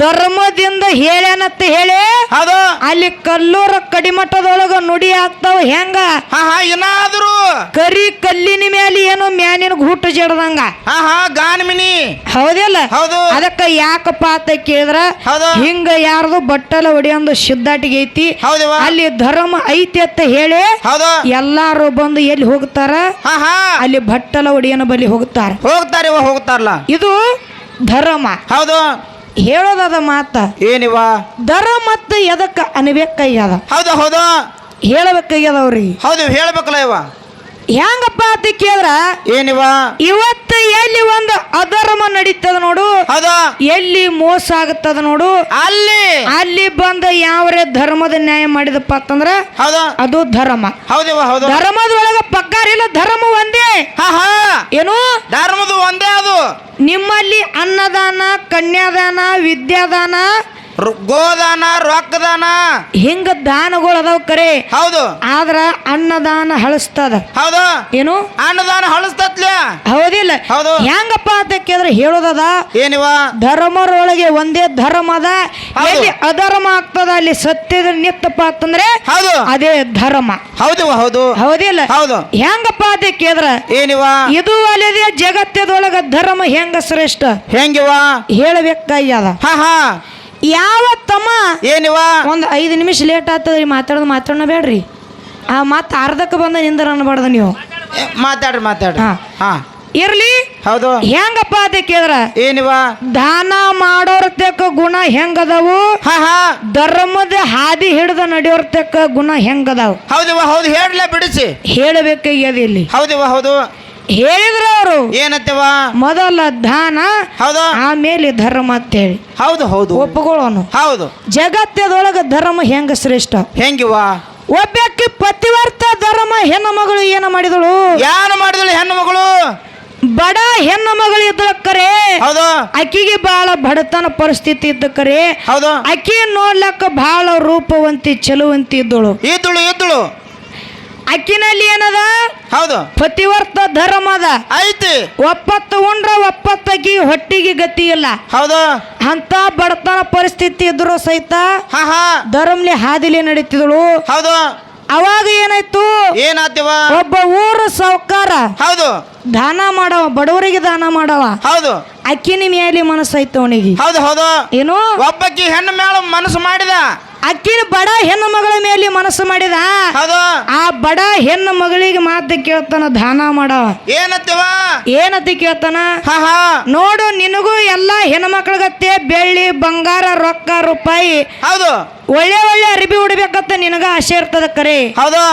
ಧರ್ಮದಿಂದ ಹೇಳ್ಯಾನತ್ತ ಹೇಳಿ ಹೌದು. ಅಲ್ಲಿ ಕಲ್ಲೂರ ಕಡಿಮಟ್ಟದೊಳಗ ನುಡಿ ಆಗ್ತಾವ ಹೆಂಗ? ಏನಾದ್ರೂ. ಕರಿ ಕಲ್ಲಿನ ಮೇಲೆ ಏನು ಮ್ಯಾನಿನ ಹುಟ್ಟು ಜಡದಂಗ? ಗಾನ್ಮಿನಿ ಹೌದಿಲ್ಲ? ಹೌದು. ಅದಕ್ಕ ಯಾಕಪ್ಪ ಅಂತ ಕೇಳಿದ್ರ? ಹಿಂಗ ಯಾರ್ದು ಬಟ್ಟಲ ಹೊಡಿಯೊಂದು ಶುದ್ಧಾಟಿಗೆ ಐತಿ ಹೌದವ ಅಲ್ಲಿ ಧರ್ಮ ಐತಿ ಅಂತ ಹೇಳಿ ಹೌದು. ಎಲ್ಲಾರು ಬಂದು ಎಲ್ಲಿ ಹೋಗ್ತಾರ? ಅಲ್ಲಿ ಭಟ್ಟಲ ಒಡಿಯನ ಬಳಿ ಹೋಗ್ತಾರ. ಹೋಗ್ತಾರೆ ಹೋಗ್ತಾರಲ್ಲ. ಇದು ಧರ್ಮ. ಹೌದು. ಹೇಳೋದದ ಮಾತ. ಏನಿವ ಧರ್ಮ ಮತ್ತು ಎದಕ್ಕ ಅನ್ಬೇಕಾಗ್ಯದ? ಹೌದು ಹೌದು. ಹೇಳಬೇಕಾಗ್ಯದ ಅವ್ರಿ ಹೌದು ಹೇಳ್ಬೇಕಲ್ಲ ಇವ ಹೆಂಗಪ್ಪ ಅಂತ ಕೇಳಿದ್ರ? ಏನಿವ? ಇವತ್ತು ಎಲ್ಲಿ ಒಂದು ಅಧರ್ಮ ನಡೀತದ ನೋಡು. ಅದ ಎಲ್ಲಿ ಮೋಸ ಆಗುತ್ತದ ನೋಡು. ಅಲ್ಲಿ? ಅಲ್ಲಿ ಬಂದ ಯಾವರೇ ಧರ್ಮದ ನ್ಯಾಯ ಮಾಡಿದಪ್ಪ ಅಂತಂದ್ರ ಹೌದು? ಅದು ಧರ್ಮ. ಹೌದಿವ ಹೌದು. ಧರ್ಮದೊಳಗ ಪಕ್ಕಾರ ಇಲ್ಲ ಧರ್ಮ ಒಂದೇ. ಹಾ ಹಾ. ಏನು? ಧರ್ಮದ ಒಂದೇ ಅದು. ನಿಮ್ಮಲ್ಲಿ ಅನ್ನದಾನ ಕನ್ಯಾದಾನ ವಿದ್ಯಾದಾನ ಗೋದಾನ ರೊಕ್ಕದಾನ. ಹಿಂಗ ದಾನಗಳು ಅದಾವ ಕರೆ. ಹೌದು. ಆದ್ರ ಅನ್ನದಾನ ಹಳಸ್ತದ. ಹೌದು. ಏನು? ಅನ್ನದಾನ ಹಳಸ್ತತ್ಲ ಹೌದಿಲ್ಲ. ಹೌದು. ಹೆಂಗಪ್ಪ ಅಂತ ಕೇಳಿದ್ರೆ ಹೇಳೋದದ? ಏನಿವ? ಧರ್ಮರೊಳಗೆ ಒಂದೇ ಧರ್ಮ ಅದ. ಎಲ್ಲಿ ಅಧರ್ಮ ಆಗ್ತದ ಅಲ್ಲಿ ಸತ್ಯದ ನಿತ್ತಪ್ಪ ಅಂತಂದ್ರೆ ಹೌದು. ಅದೇ ಧರ್ಮ. ಹೌದು ಹೌದು. ಹೌದಿಲ್ಲ. ಹೌದು. ಹೆಂಗಪ್ಪ ಅಂತ ಕೇಳಿದ್ರ? ಏನಿವ? ಇದು ಅಲ್ಲದೆ ಜಗತ್ತದೊಳಗ ಧರ್ಮ ಹೆಂಗ ಶ್ರೇಷ್ಠ? ಹೆಂಗಿವ? ಹೇಳಬೇಕಾಗ್ಯದ. ಹಾ ಹಾ. ಯಾವ ತಮ್ಮ? ಏನಿವ? ಒಂದು ಐದು ನಿಮಿಷ ಲೇಟ್ ಆಗ್ತದ್ರಿ ಮಾತಾಡೋದು ಮಾತಾಡೋಣ ಬೇಡ್ರಿ. ಆ ಮತ್ತೆ ಅರ್ಧಕ್ಕೆ ಬಂದ ನಿಂದ್ರ ಅನ್ಬಾರ್ದು ನೀವು. ಏ, ಮಾತಾಡ್ರಿ ಮಾತಾಡ್ರಿ. ಹಾ. ಹಾ. ಇರ್ಲಿ? ಹೌದು. ಹೆಂಗಪ್ಪ ಅಂತ ಕೇಳಿದ್ರ? ಏನಿವ? ದಾನ ಮಾಡೋರ್ ತೆಕ್ಕ ಗುಣ ಹೆಂಗದವು? ಹಾ ಹಾ. ಧರ್ಮದ ಹಾದಿ ಹಿಡಿದ ನಡೆಯೋರ್ ತೆಕ್ಕ ಗುಣ ಹೆಂಗದವು? ಹೌದಿವ ಹೌದು. ಹೇಳಲೇ ಬಿಡಿಸಿ. ಹೇಳಬೇಕು ಇಲ್ಲಿ. ಹೌದು ಹೌದು. ಹೇಳಿದ್ರ ಅವರು ಏನತ್ತವ ಮೊದಲ ದಾನ ಹೌದು. ಆಮೇಲೆ ಧರ್ಮ ಅಂತೇಳಿ. ಹೌದು ಹೌದು. ಒಪ್ಪುಗಳನು ಹೌದು. ಜಗತ್ತದೊಳಗ ಧರ್ಮ ಹೆಂಗ ಶ್ರೇಷ್ಠ? ಹೆಂಗಿವ ಒಬ್ಬಕ್ಕೆ ಪತಿವರ್ತ ಧರ್ಮ ಹೆಣ್ಣು ಮಗಳು ಏನು ಮಾಡಿದಳು? ಯಾರು ಮಾಡಿದಳು ಹೆಣ್ಣು ಮಗಳು? ಬಡ ಹೆಣ್ಣು ಮಗಳು ಕರೆ. ಹೌದು. ಅಕ್ಕಿಗೆ ಬಹಳ ಬಡತನ ಪರಿಸ್ಥಿತಿ ಇದ್ದ ಕರೆ. ಹೌದು. ಅಕ್ಕಿ ನೋಡ್ಲಕ್ಕ ಬಹಳ ರೂಪವಂತಿ ಚಲುವಂತಿ ಇದ್ದಳು. ಇದ್ದಳು ಇದ್ದಳು. ಅಕ್ಕಿನಲ್ಲಿ ಏನದ? ಹೌದು. ಪತಿವರ್ತ ಧರ್ಮ ಅದ. ಐತಿ. ಒಪ್ಪತ್ತು ಉಂಡ್ರ ಒಪ್ಪತ್ತಗಿ ಹೊಟ್ಟಿಗೆ ಗತಿ ಇಲ್ಲ. ಹೌದು. ಅಂತ ಬಡತನ ಪರಿಸ್ಥಿತಿ ಇದ್ರು ಸಹಿತ ಧರ್ಮಲಿ ಹಾದಿಲಿ ನಡೀತಿದಳು. ಹೌದು. ಅವಾಗ ಏನಾಯ್ತು? ಏನಾತಿವ ಒಬ್ಬ ಊರು ಸೌಕಾರ ಹೌದು. ದಾನ ಮಾಡವ ಬಡವರಿಗೆ ದಾನ ಮಾಡವ. ಹೌದು. ಅಕ್ಕಿನ ಮೇಲೆ ಮನಸ್ಸಾಯ್ತು ಅವನಿಗೆ. ಹೌದು ಹೌದು. ಏನು? ಒಬ್ಬಕ್ಕಿ ಹೆಣ್ಣು ಮೇಳ ಮನಸ್ಸು ಮಾಡಿದ. ಅಕ್ಕಿನ ಬಡ ಹೆಣ್ಣು ಮನಸ್ಸು ಮಾಡಿದ? ಆ ಬಡ ಹೆಣ್ಣು ಮಗಳಿಗೆ ಮಾತು ಕೇಳ್ತಾನ ದಾನ ಮಾಡ. ಏನತ್ತಿವ? ಏನತ್ತಿ ಕೇಳ್ತಾನ? ನೋಡು ನಿನಗೂ ಎಲ್ಲ ಹೆಣ್ಮಕ್ಳಿಗತ್ತೆ ಬೆಳ್ಳಿ ಬಂಗಾರ ರೊಕ್ಕ ರೂಪಾಯಿ. ಹೌದು. ಒಳ್ಳೆ ಒಳ್ಳೆ ಅರಿಬಿ ಉಡ್ಬೇಕತ್ತ ನಿನಗ ಆಸೆ ಇರ್ತದ ಕರೆ. ಹೌದು.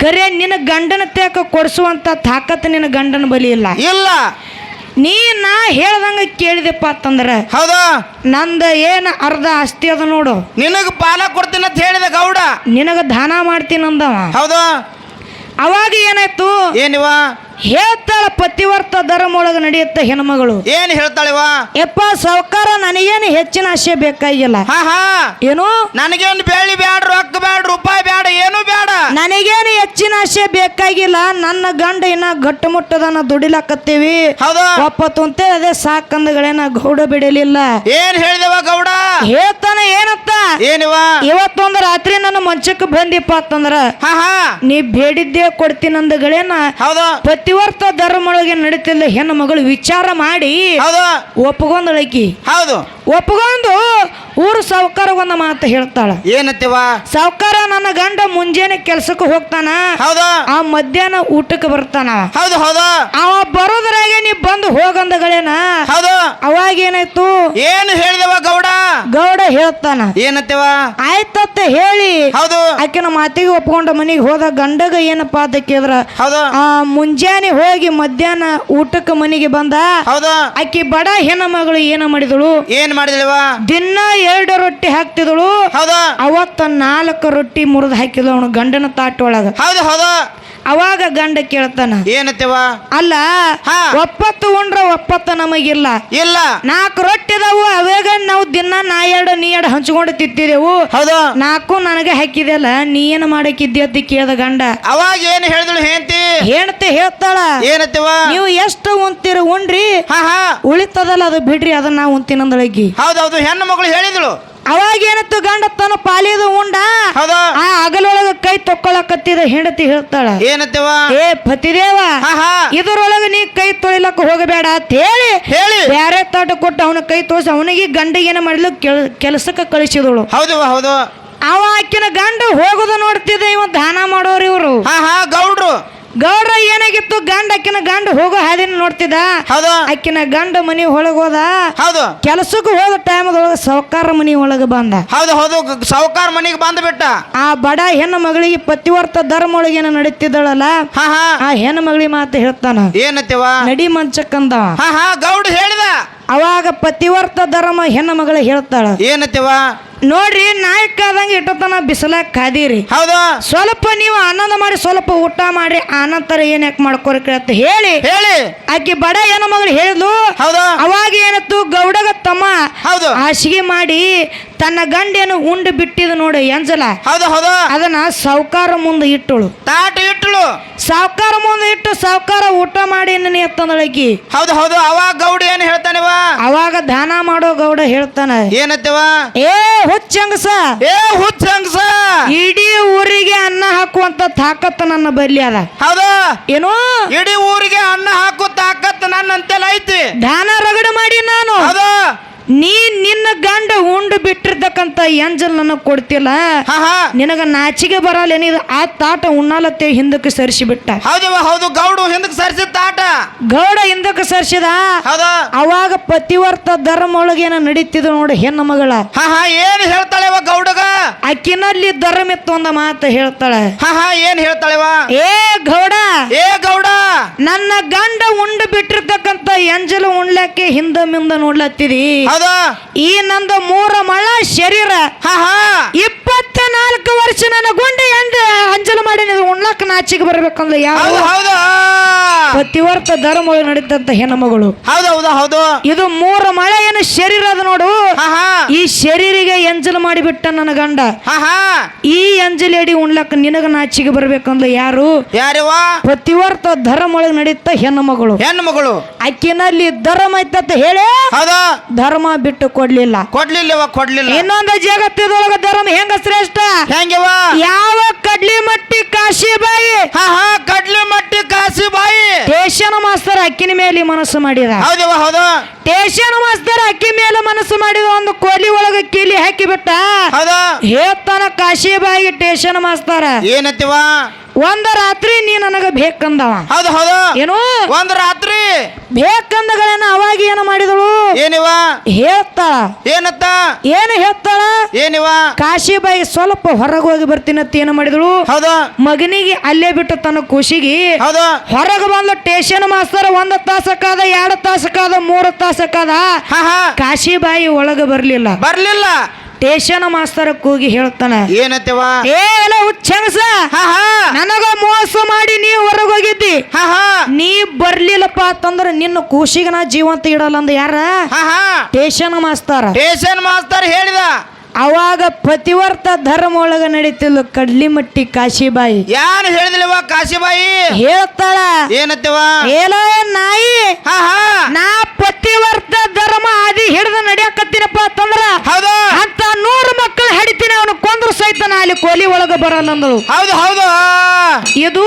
ಕರೆ ನಿನ್ನ ಗಂಡನ ತೇಕ ಕೊಡಿಸುವಂತ ತಾಕತ್ ನಿನ್ನ ಗಂಡನ ಬಲಿ ಇಲ್ಲ. ಇಲ್ಲ. ನೀ ನಾ ಹೇಳ್ದಂಗ ಕೇಳಿದೆಪ್ಪ ಅಂತಂದ್ರ ಹೌದಾ? ನಂದ ಏನ ಅರ್ಧ ಅಸ್ತಿ ಅದ ನೋಡು. ನಿನಗ ಪಾಲ ಕೊಡ್ತೀನಿ ಅಂತ ಹೇಳಿದ ಗೌಡ. ನಿನಗ ದಾನ ಮಾಡ್ತೀನಿ ಅಂದವ ಹೌದಾ? ಅವಾಗ ಏನಾಯ್ತು? ಏನಿವ? ಹೇಳ್ತಾಳ ಪತಿವರ್ತ ಧರ್ಮ ಒಳಗ ನಡೆಯುತ್ತ ಹೆಣ್ಮಗಳು. ಏನ್ ಹೇಳ್ತಾಳಿವ ಯಪ್ಪ ಸಾವುಕಾರ ನನಗೇನು ಹೆಚ್ಚಿನ ಆಸೆ ಬೇಕಾಗಿಲ್ಲ. ಹಾ ಹಾ. ಏನು? ನನಗೇನು ಬೆಳ್ಳಿ ಬ್ಯಾಡ ರೊಕ್ಕ ಬ್ಯಾಡ ರೂಪಾಯಿ ಬ್ಯಾಡ ಏನು ಬ್ಯಾಡ. ನನಗೇನು ಹೆಚ್ಚಿನ ಆಸೆ ಬೇಕಾಗಿಲ್ಲ. ನನ್ನ ಗಂಡ ಇನ್ನ ಗಟ್ಟುಮುಟ್ಟದನ್ನ ದುಡಿಲಾಕತ್ತೀವಿ. ಹೌದು. ಒಪ್ಪತ್ತು ಅಂತ ಅದೇ ಸಾಕಂದಗಳೇನ ಗೌಡ ಬಿಡಲಿಲ್ಲ. ಏನ್ ಹೇಳಿದವ ಗೌಡ? ಹೇಳ್ತಾನೆ ಏನಂತ? ಏನಿವ ಇವತ್ತೊಂದು ರಾತ್ರಿ ನನ್ನ ಮಂಚಕ್ಕೆ ಬಂದಿಪ್ಪ ಅಂತಂದ್ರ ಹಾ ಹಾ. ನೀ ಬೇಡಿದ್ದೇ ಕೊಡ್ತೀನಂದಗಳೇನ ಹೌದು. ಪತಿವರ್ತ ಧರ್ಮೊಳಗೆ ನಡೀತಿಲ್ಲ ಹೆಣ್ಣು ಮಗಳು ವಿಚಾರ ಮಾಡಿ ಒಪ್ಕೊಂದಳಕಿ ಹೌದು. ಒಪ್ಕೊಂಡು ಊರು ಸಾವುಕಾರ ಒಂದು ಮಾತು ಹೇಳ್ತಾಳ. ಏನತ್ತಿವ ಸಾವುಕಾರ ನನ್ನ ಗಂಡ ಮುಂಜಾನೆ ಕೆಲ್ಸಕ್ಕೆ ಹೋಗ್ತಾನ. ಹೌದಾ. ಆ ಮಧ್ಯಾಹ್ನ ಊಟಕ್ಕೆ ಬರ್ತಾನ. ಹೌದು ಹೌದು. ಅವ ಬರೋದ್ರಾಗೆ ನೀ ಬಂದು ಹೋಗಂದಗಳೇನ? ಹೌದು. ಅವಾಗ ಏನಾಯ್ತು? ಏನು ಹೇಳಿದವ ಗೌಡ? ಗೌಡ ಹೇಳ್ತಾನ. ಏನತ್ತಿವ ಆಯ್ತತ್ತ ಹೇಳಿ. ಹೌದು. ಆಕಿನ ಮಾತಿಗೆ ಒಪ್ಕೊಂಡ ಮನೆಗೆ ಹೋದ ಗಂಡಗ ಏನಪ್ಪಾ ಅಂತ ಕೇಳಿದ್ರ? ಹೌದು. ಆ ಮುಂಜಾನೆ ಹೋಗಿ ಮಧ್ಯಾಹ್ನ ಊಟಕ್ಕೆ ಮನೆಗೆ ಬಂದ. ಹೌದು. ಆಕಿ ಬಡ ಹೆಣ್ಣ ಮಗಳು ಏನ ಮಾಡಿದಳು? ಏನ್ ಮಾಡಿದವ ದಿನ ಎರಡು ರೊಟ್ಟಿ ಹಾಕ್ತಿದಳು ಹೌದಾ? ಅವತ್ತ ನಾಲ್ಕು ರೊಟ್ಟಿ ಮುರಿದು ಹಾಕಿದಳು ಅವನು ಗಂಡನ ತಾಟೊಳಗ ಹೌದು ಹೌದು. ಅವಾಗ ಗಂಡ ಕೇಳ್ತಾನ ಏನತ್ತವ? ಅಲ್ಲ ಹಾ. ಒಪ್ಪತ್ತು ಉಂಡ್ರ ಒಪ್ಪತ್ತ ನಮಗಿಲ್ಲ. ಇಲ್ಲ. ನಾಲ್ಕು ರೊಟ್ಟಿದಾವು ಅವಾಗ ನಾವು ದಿನ ನಾ ಎರಡು ನೀ ಎರಡು ಹಂಚ್ಕೊಂಡು ತಿತ್ತಿದೆವು ಹೌದು. ನಾಲ್ಕು ನನಗೆ ಹಾಕಿದೆಲ್ಲ ನೀ ಏನು ಮಾಡಕ್ಕಿದ್ದಿ ಅಂತ ಕೇಳ್ದ ಗಂಡ. ಅವಾಗ ಏನ್ ಹೇಳಿದಳು ಹೇಳ್ತಿ ಹೇಳ್ತೆ ಹೇಳ್ತಾಳ ಏನತ್ತವ? ನೀವು ಎಷ್ಟು ಉಂತೀರ ಉಂಡ್ರಿ? ಹಾ ಹಾ. ಉಳಿತದಲ್ಲ ಅದು ಬಿಡ್ರಿ ಅದನ್ನ ನಾ ಉಂತಿನಂದಳಗಿ. ಹೌದೌದು ಹೆಣ್ಣು ಮಗಳು ಹೇಳಿದಳು. ಅವಾಗ ಏನತ್ತು ಗಂಡ ತನ್ನ ಪಾಲಿದು ಉಂಡ? ಹೌದಾ? ಆ ಅಗಲೊಳಗ ಕೈ ತೊಕ್ಕೊಳಕತ್ತಿದ ಹೆಂಡತಿ ಹೇಳ್ತಾಳ ಏನತ್ತವ ಏ ಪತಿದೇವ ಇದ್ರೊಳಗ ನೀ ಕೈ ತೊಳಿಲಕ್ಕ ಹೋಗಬೇಡ ಅಂತ ಹೇಳಿ ಹೇಳಿ. ಬ್ಯಾರೆ ತಾಟ ಕೊಟ್ಟು ಅವನ ಕೈ ತೋರಿಸಿ ಅವನಿಗೆ ಗಂಡ ಏನ ಮಾಡಲು ಕೆಲಸಕ್ಕೆ ಕಳಿಸಿದಳು. ಹೌದು ಹೌದು. ಅವ ಆಕಿನ ಗಂಡ ಹೋಗುದು ನೋಡ್ತಿದ್ದ ಇವ ದಾನ ಮಾಡೋರು ಇವರು. ಹಾ ಹಾ ಗೌಡ್ರು. ಗೌಡ್ರ ಏನಾಗಿತ್ತು? ಗಂಡ ಅಕ್ಕಿನ ಗಂಡ ಹೋಗೋ ಹಾದಿನ ನೋಡ್ತಿದ್ದ? ಹೌದು. ಆಕಿನ ಗಂಡ ಮನಿ ಒಳಗೆ ಹೋದ? ಹೌದು. ಕೆಲಸಕ್ಕೆ ಹೋದ ಟೈಮದೊಳಗ ಸಾವುಕಾರ ಮನಿ ಒಳಗೆ ಬಂದ. ಹೌದು ಹೌದು. ಸಾವುಕಾರ ಮನಿಗೆ ಬಂದ ಬಿಟ್ಟ ಆ ಬಡ ಹೆಣ್ಣು ಮಗಳಿಗೆ ಪತಿವರ್ತ ಧರ್ಮ ಒಳಗೇನ ನಡೀತಿದ್ದಳಲ್ಲ? ಆ ಹೆಣ್ಣು ಮಗಳಿಗೆ ಮಾತು ಹೇಳ್ತಾನ. ಏನತ್ತವ ನಡಿ ಮಂಚಕ್ಕಂದ ಹಾ ಹಾ. ಗೌಡ್ ಹೇಳಿದ. ಅವಾಗ ಪತಿವರ್ತ ಧರ್ಮ ಹೆಣ್ಣು ಮಗಳು ಹೇಳ್ತಾಳ. ಏನತ್ತವ ನೋಡ್ರಿ ನಾಯಕ ಆದಂಗ ಇಟ್ಟತನ ಬಿಸಿಲಾಗ ಕಾದಿರಿ. ಹೌದಾ. ಸ್ವಲ್ಪ ನೀವು ಆನಂದ ಮಾಡಿ ಸ್ವಲ್ಪ ಊಟ ಮಾಡಿ ಆನಂತರ ಏನ್ ಯಾಕೆ ಮಾಡ್ಕೋರಿ ಅಂತ ಹೇಳಿ. ಹೇಳಿ. ಆಕಿ ಬಡ ಏನ ಮಗಳು ಹೇಳಿದ್ಲು. ಹೌದಾ. ಅವಾಗ ಏನತ್ತು ಗೌಡಗ ತಮ್ಮ ಹೌದು. ಹಾಸಿಗೆ ಮಾಡಿ ತನ್ನ ಗಂಡೇನು ಉಂಡು ಬಿಟ್ಟಿದ ನೋಡಿ ಎಂಜಲ. ಹೌದು ಹೌದು. ಅದನ್ನ ಸಾವುಕಾರ ಮುಂದೆ ಇಟ್ಟಳು. ತಾಟ ಇಟ್ಟಳು. ಸಾವುಕಾರ ಮುಂದೆ ಇಟ್ಟು ಸಾವುಕಾರ ಊಟ ಮಾಡಿ ನೀ ಎತ್ತಂದಳಕಿ ಹೌದು ಹೌದು. ಅವಾಗ ಗೌಡ ಏನ್ ವಾ ಅವಾಗ ದಾನ ಮಾಡೋ ಗೌಡ ಹೇಳ್ತಾನೆ. ಏನತ್ತವ? ಏ ಹುಚ್ಚಂಗಸ. ಏ ಹುಚ್ಚ ಹಂಗಸ ಇಡೀ ಊರಿಗೆ ಅನ್ನ ಹಾಕುವಂತ ತಾಕತ್ತು ನನ್ನ ಬಲ್ಲಿ ಅದ. ಹೌದಾ? ಏನು? ಇಡೀ ಊರಿಗೆ ಅನ್ನ ಹಾಕೋ ತಾಕತ್ ನನ್ನ ಅಂತೆಲ್ಲ ಐತಿ. ಧ್ಯಾನ ರಗಡ ಮಾಡಿ ನಾನು. ಹೌದು? ನೀ ನಿನ್ನ ಗಂಡ ಉಂಡು ಬಿಟ್ಟಿರ್ತಕ್ಕಂತ ಎಂಜಲ್ ನನಗ್ ಕೊಡ್ತಿಲ್ಲ ನಿನಗ ನಾಚಿಗೆ ಬರಲ್ಲ ಏನಿದು? ಆ ತಾಟ ಉಣ್ಣಾಲತ್ತೆ ಹಿಂದಕ್ಕೆ ಸರಿಸಿ ಬಿಟ್ಟ ಹೌದವ ಹೌದು. ಗೌಡ ಹಿಂದಕ್ಕೆ ಸರಿಸಿದ ತಾಟ. ಗೌಡ ಹಿಂದಕ್ಕೆ ಸರಿಸಿದ? ಅವಾಗ ಪತಿವರ್ತ ಧರ್ಮ ಒಳಗೇನ ನಡೀತಿದ್ರು ನೋಡಿ ಹೆಣ್ಣು ಮಗಳ. ಹಾ ಹಾ. ಏನ್ ಹೇಳ್ತಾಳೆ ಗೌಡಗ? ಅಕ್ಕಿನಲ್ಲಿ ಧರ್ಮ ಇತ್ತು ಒಂದ ಮಾತು ಹೇಳ್ತಾಳೆ. ಹಾ ಹಾ ಏನ್ ಹೇಳ್ತಾಳೆ ಏ ಗೌಡ! ಏ ಗೌಡ! ನನ್ನ ಗಂಡ ಉಂಡು ಬಿಟ್ಟಿರ್ತಕ್ಕಂತ ಎಂಜಲು ಉಣ್ಲಕ್ಕೆ ಹಿಂದ ಮಿಂದ ನೋಡ್ಲತ್ತಿದಿ. ಹೌದು? ಈ ನಂದ ಮೂರ ಮಳ ಶರೀರ. ಹಾ ಹಾ. ಇಪ್ಪತ್ತ ನಾಲ್ಕು ವರ್ಷ ನನ್ನ ಗುಂಡ ಎಂಡ ಅಂಜಲು ಮಾಡಿ ಉಣ್ಲಕ್ಕ ನಾಚಿಗೆ ಬರ್ಬೇಕಂದ್ರೆ ಯಾವ ಹೌದು ಹೌದು ಪತಿವರ್ತ ಧರ್ಮ ನಡೀತಂತ ಹೆಣ್ಣು ಮಗಳು ಹೌದು ಹೌದು ಹೌದು. ಇದು ಮೂರ ಮಳೆ ಏನು ಶರೀರ ಅದ ನೋಡು. ಹಾ ಹಾ. ಈ ಶರೀರಿಗೆ ಎಂಜಲು ಮಾಡಿಬಿಟ್ಟ ನನ್ನ ಗಂಡ. ಹಾ ಹಾ. ಈ ಅಂಜಲಿ ಅಡಿ ಉಣ್ಲಕ್ಕ ನಿನಗ ನಾಚಿಗೆ ಬರ್ಬೇಕಂದ್ರೆ ಯಾರು? ಯಾರವ ಪ್ರತಿವರ್ತ ಧರ್ಮ ಒಳಗ್ ನಡೀತ ಹೆಣ್ಣು ಮಗಳು. ಹೆಣ್ಣು ಮಗಳು. ಅಕ್ಕಿನಲ್ಲಿ ಧರ್ಮ ಐತಂತ ಹೇಳಿ ಹೌದು. ಧರ್ಮ ಬಿಟ್ಟು ಕೊಡ್ಲಿಲ್ಲ. ಕೊಡ್ಲಿಲ್ಲವ ಕೊಡ್ಲಿಲ್ಲ. ಇನ್ನೊಂದು ಜಗತ್ತಿದೊಳಗ ಧರ್ಮ ಹೆಂಗ ಶ್ರೇಷ್ಠ? ಹೆಂಗವ ಯಾವ ಕಡ್ಲಿ ಮಟ್ಟಿ ಕಾಶಿ ಬಾಯಿ? ಹಾ ಹಾ ಕಡ್ಲಿ ಮಟ್ಟಿ ಕಾಸಿ ಬಾಯಿ ಟೇಷನ್ ಮಾಸ್ತರ್ ಅಕ್ಕಿನ ಮೇಲೆ ಮನಸ್ಸು ಮಾಡಿದ. ಹೌದವ ಹೌದು. ಟೇಷನ್ ಮಾಸ್ತರ್ ಅಕ್ಕಿ ಮೇಲೆ ಮನಸ್ಸು ಮಾಡಿದ ಒಂದು ಕೋಲಿ ಒಳಗ ಕೀಲಿ ಹಾಕಿ ಬಿಟ್ಟ. ಹೌದು. ಹೇಳ್ತಾನ ಕಾಶಿ ಬಾಯಿಗೆ ಟೇಷನ್ ಮಾಸ್ತರ. ಏನತ್ತಿವ? ಒಂದ ರಾತ್ರಿ ನೀ ನನಗ ಬೇಕಂದವ. ಹೌದು ಹೌದು. ಏನು? ಒಂದ್ ರಾತ್ರಿ. ಬೇಕಂದಗಳನ್ನ ಅವಾಗ ಏನು ಮಾಡಿದಳು? ಏನಿವ? ಹೇಳ್ತಾಳ. ಏನತ್ತ? ಏನು ಹೇಳ್ತಾಳ? ಏನಿವ? ಕಾಶಿಬಾಯಿ ಸ್ವಲ್ಪ ಹೊರಗೆ ಹೋಗಿ ಬರ್ತೀನತ್ತ ಅಂತ ಏನು ಮಾಡಿದಳು? ಹೌದು. ಮಗನಿಗೆ ಅಲ್ಲೇ ಬಿಟ್ಟು ತನ್ನ ಖುಷಿಗೆ ಹೌದು. ಹೊರಗೆ ಬಂದ ಟೇಷನ್ ಮಾಸ್ತರ್ ಒಂದ್ ತಾಸಕ್ಕಾದ ಎರಡು ತಾಸಕ್ಕಾದ ಮೂರು ತಾಸಕ್ಕಾದ ಹಾ ಹಾ. ಕಾಶಿಬಾಯಿ ಒಳಗೆ ಬರ್ಲಿಲ್ಲ. ಬರ್ಲಿಲ್ಲ. ಟೇಷನ್ ಮಾಸ್ತರ ಕೂಗಿ ಹೇಳ್ತಾನೆ ಏನತ್ತಿವ ಏ ಎಲ್ಲ ಹುಚ್ಚಂಗಸ ನನಗ ಮೋಸ ಮಾಡಿ ನೀ ಹೊರಗೆ ಹೋಗಿದ್ದಿ. ನೀ ಬರ್ಲಿಲ್ಲಪ್ಪ ಅಂತಂದ್ರ ನಿನ್ನ ಕೂಸಿಗೆ ನಾ ಜೀವಂತ ಇಡಲ್ಲ ಅಂದ ಯಾರ? ಟೇಷನ್ ಮಾಸ್ತಾರ. ಟೇಷನ್ ಮಾಸ್ತರ್ ಹೇಳಿದ. ಅವಾಗ ಪ್ರತಿವರ್ತ ಧರ್ಮ ಒಳಗ ನಡೀತಿಲ್ಲ ಕಡ್ಲಿಮಟ್ಟಿ ಕಾಶಿಬಾಯಿ. ಯಾರು ಹೇಳಿದಿಲ್ವ ಕಾಶಿಬಾಯಿ? ಹೇಳ್ತಾಳ ಏನತ್ತಿವ ಏಲ ನಾಯಿ? ನಾ ಪತಿವರ್ತ ಧರ್ಮ ಆದಿ ಹಿಡಿದು ನಡಿಯಕತ್ತೀನಪ್ಪ ಅಂತಂದ್ರ ಹೌದು ಅಂತ ನೂರು ಮಕ್ಕಳು ಹಡಿತೀನಿ ಅವನು ಕೊಂದ್ರು ಸಹಿತ ನಾ ಅಲ್ಲಿ ಕೋಲಿ ಒಳಗ ಬರಲ್ಲ ಅಂದಳು. ಹೌದು ಹೌದು. ಇದು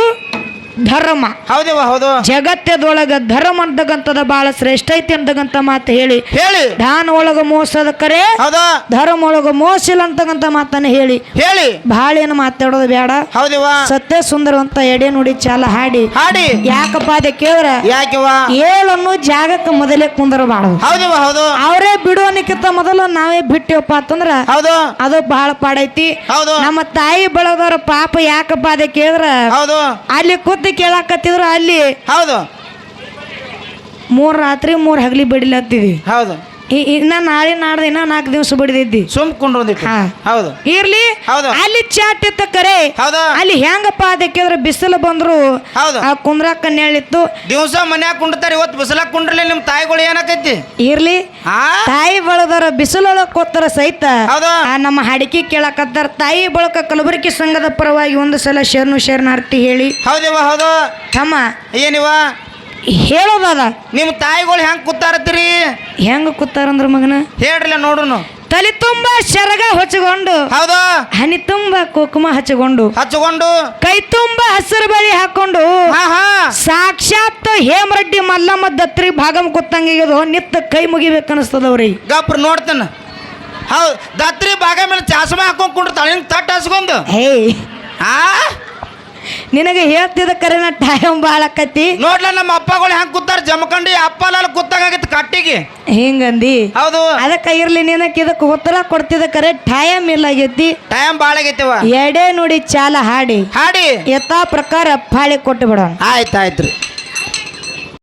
ಧರ್ಮ. ಹೌದವ ಹೌದು. ಜಗತ್ತದೊಳಗ ಧರ್ಮ ಅಂತಕಂತದ ಬಹಳ ಶ್ರೇಷ್ಠ ಐತಿ ಅಂತಕ್ಕಂಥ ಮಾತು ಹೇಳಿ. ಹೇಳಿ. ದಾನ ಒಳಗ ಮೋಸದ ಕರೆ ಹೌದು. ಧರ್ಮ ಒಳಗ ಮೋಸ ಇಲ್ಲ ಅಂತಕ್ಕಂಥ ಮಾತನ್ನ ಹೇಳಿ. ಹೇಳಿ. ಬಹಳ ಏನು ಮಾತಾಡೋದು ಬೇಡ ಹೌದವ ಸತ್ಯ ಸುಂದರವಂತ ಎಡೆ ನುಡಿ ಚಾಲ ಹಾಡಿ. ಹಾಡಿ. ಯಾಕಪ್ಪ ಅದೇ ಕೇಳ್ರ? ಯಾಕಿವ ಏಳನ್ನು ಜಾಗಕ್ಕೆ ಮೊದಲೇ ಕುಂದರಬಾರದು. ಹೌದವ ಹೌದು. ಅವರೇ ಬಿಡುವನಿಕ್ಕಿಂತ ಮೊದಲು ನಾವೇ ಬಿಟ್ಟಿವಪ್ಪ ಅಂತಂದ್ರ ಹೌದು. ಅದು ಬಹಳ ಪಾಡೈತಿ. ಹೌದು. ನಮ್ಮ ತಾಯಿ ಬೆಳೆದವ್ರ ಪಾಪ ಯಾಕಪ್ಪ ಅದೇ ಕೇಳಿದ್ರ ಹೌದು. ಅಲ್ಲಿ ಕೂತು ಕೇಳಾಕತ್ತಿದ್ರು ಅಲ್ಲಿ ಹೌದು. ಮೂರು ರಾತ್ರಿ ಮೂರು ಹಗಲಿ ಬಡಿಲತ್ತಿದ್ವಿ. ಹೌದು. ಇನ್ನ ನಾಳೆ ನಾಡ್ದು ಇನ್ನ ನಾಲ್ಕು ದಿವಸ ಬಡಿದಿದ್ದಿ. ಸುಮ್ ಕುಂಡ್ರೊಂದಿಟ್ಟು. ಹಾ. ಹೌದು. ಇರ್ಲಿ ಹೌದು. ಅಲ್ಲಿ ಚಾಟ್ ಇತ್ತ ಕರೆ. ಹೌದು. ಅಲ್ಲಿ ಹೆಂಗಪ್ಪ ಅದಕ್ಕಿದ್ರೆ ಬಿಸಿಲು ಬಂದ್ರು. ಹೌದು. ಆ ಕುಂದ್ರಾಕ ನೆಳಿತ್ತು ದಿವಸ ಮನ್ಯಾಗ ಕುಂಡ್ತಾರ ಇವತ್ತು ಬಿಸಿಲಾಗ ಕುಂಡ್ರಲಿ ನಿಮ್ಮ ತಾಯಿಗಳು ಏನಾಕೈತಿ? ಇರ್ಲಿ. ಹಾ ತಾಯಿ ಬಳದರ ಬಿಸಿಲೊಳಗ್ ಕೊತ್ತರ ಸಹಿತ ಹೌದು. ಆ ನಮ್ಮ ಹಡಿಕೆ ಕೇಳಕತ್ತಾರ. ತಾಯಿ ಬಳಕ ಕಲಬುರಗಿ ಸಂಘದ ಪರವಾಗಿ ಒಂದು ಸಲ ಶರಣು ಶರಣಾರ್ಥಿ ಹೇಳಿ. ಹೌದಿವ ಹೌದು. ತಮ್ಮ. ಏನಿವ? ಹೇಳೋದದ ನಿಮ್ಮ ತಾಯಿಗಳು ಹೆಂಗ್ ಕೂತಾರತ್ತೀರಿ? ಹೆಂಗ ಕೂತಾರಂದ್ರ ಮಗನ? ಹೇಳ್ರಲ್ಲ ನೋಡುನು ತಲೆ ತುಂಬ ಶರಗ ಹೊಚ್ಕೊಂಡು. ಹೌದಾ? ಹನಿ ತುಂಬ ಕುಕುಮ ಹಚ್ಕೊಂಡು. ಹಚ್ಕೊಂಡು. ಕೈ ತುಂಬ ಹಸಿರು ಬಳಿ ಹಾಕೊಂಡು. ಸಾಕ್ಷಾತ್ ಹೇಮರೆಡ್ಡಿ ಮಲ್ಲಮ್ಮ ದತ್ರಿ ಭಾಗಮ್ ಕುತ್ತಂಗ ನಿತ್ತ ಕೈ ಮುಗಿಬೇಕು ಮುಗಿಬೇಕನ್ಸ್ತದವ್ರಿ. ಗಪ್ರ ನೋಡ್ತಾನ. ಹೌದು ದತ್ರಿ ಭಾಗ ಮೇಲೆ ಚಾಸ್ಮ ಹಾಕೊಂಡ್ ಕುಂಡ್ತಾಳ ಹಿಂಗ್ ತಟ್ಟ ಹಸ್ಕೊಂಡು. ಹೇ. ಆ? ನಿನಗೆ ಹೇಳ್ತಿದ್ದ ಕರೆನ ಟೈಮ್ ಭಾಳ ಆಕತಿ. ನೋಡ್ಲ ನಮ್ಮ ಅಪ್ಪಗಳು ಹೆಂಗ್ ಕೂತಾರ? ಜಮಖಂಡಿ ಅಪ್ಪಲೆಲ್ಲ ಕೂತಾಗಿತ್ತು ಕಟ್ಟಿಗೆ. ಹಿಂಗಂದಿ? ಹೌದು. ಅದಕ್ಕೆ ಇರ್ಲಿ ನಿನಕ್ಕೆ ಇದಕ್ಕೆ ಉತ್ತರ ಕೊಡ್ತಿದ್ದ ಕರೆ ಟೈಮ್ ಇಲ್ಲ ಆಗೈತಿ ಟೈಮ್ ಭಾಳ ಆಗೈತಿವ ಎಡೆ ನೋಡಿ ಚಾಲ ಹಾಡಿ. ಹಾಡಿ. ಯಥಾ ಪ್ರಕಾರ ಪಾಳಿ ಕೊಟ್ಟು ಬಿಡೋಣ ಆಯ್ತು ಆಯ್ತು ರೀ